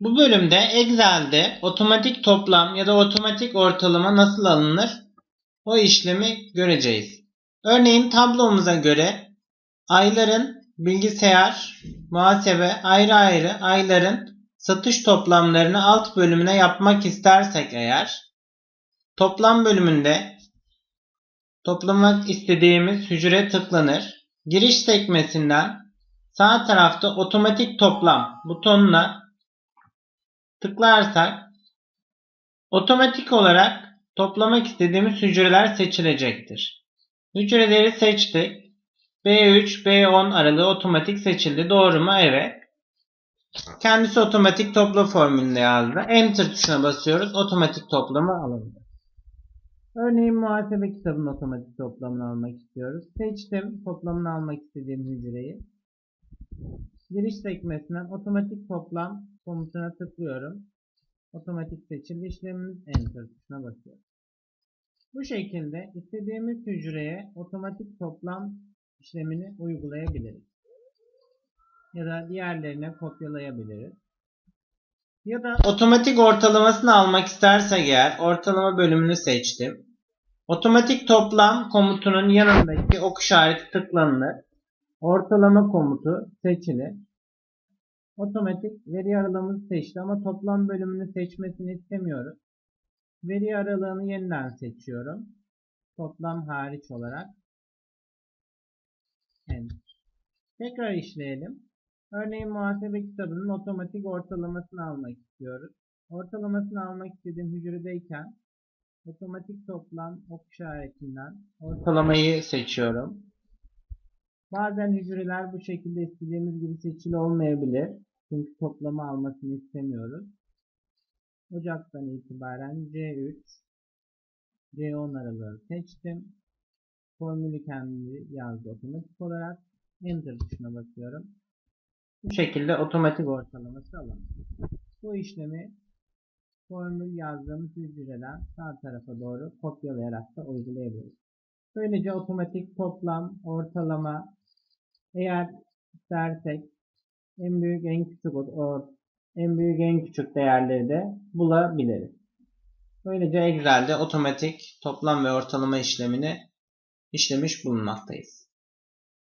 Bu bölümde Excel'de otomatik toplam ya da otomatik ortalama nasıl alınır? O işlemi göreceğiz. Örneğin tablomuza göre ayların bilgisayar, muhasebe ayrı ayrı ayların satış toplamlarını alt bölümüne yapmak istersek eğer toplam bölümünde toplamak istediğimiz hücre tıklanır. Giriş sekmesinden sağ tarafta otomatik toplam butonuna tıklarsak otomatik olarak toplamak istediğimiz hücreler seçilecektir. Hücreleri seçtik. B3, B10 aralığı otomatik seçildi. Doğru mu? Evet. Kendisi otomatik topla formülünde yazdı. Enter tuşuna basıyoruz. Otomatik toplamı alındı. Örneğin muhasebe kitabının otomatik toplamını almak istiyoruz. Seçtim toplamını almak istediğim hücreyi. Giriş sekmesinden otomatik toplam komutuna tıklıyorum. Otomatik seçildi işlemimiz enter tuşuna basıyoruz. Bu şekilde istediğimiz hücreye otomatik toplam işlemini uygulayabiliriz. Ya da diğerlerine kopyalayabiliriz. Ya da otomatik ortalamasını almak istersek eğer ortalama bölümünü seçtim. Otomatik toplam komutunun yanındaki ok işareti tıklanılır. Ortalama komutu seçilir. Otomatik veri aralığımızı seçti ama toplam bölümünü seçmesini istemiyoruz. Veri aralığını yeniden seçiyorum. Toplam hariç olarak. Enter. Tekrar işleyelim. Örneğin muhasebe kitabının otomatik ortalamasını almak istiyoruz. Ortalamasını almak istediğim hücredeyken otomatik toplam ok işaretinden ortalamayı seçiyorum. Bazen hücreler bu şekilde istediğimiz gibi seçili olmayabilir. Çünkü toplama almasını istemiyoruz. Ocaktan itibaren C3 C10 aralığı seçtim. Formülü kendi yazdı otomatik olarak. Enter tuşuna basıyorum. Bu şekilde otomatik ortalaması alınır. Bu işlemi formül yazdığımız hücreden sağ tarafa doğru kopyalayarak da uygulayabiliriz. Böylece otomatik toplam, ortalama eğer istersek en büyük en küçük or, en büyük en küçük değerleri de bulabiliriz. Böylece Excel'de otomatik toplam ve ortalama işlemini işlemiş bulunmaktayız.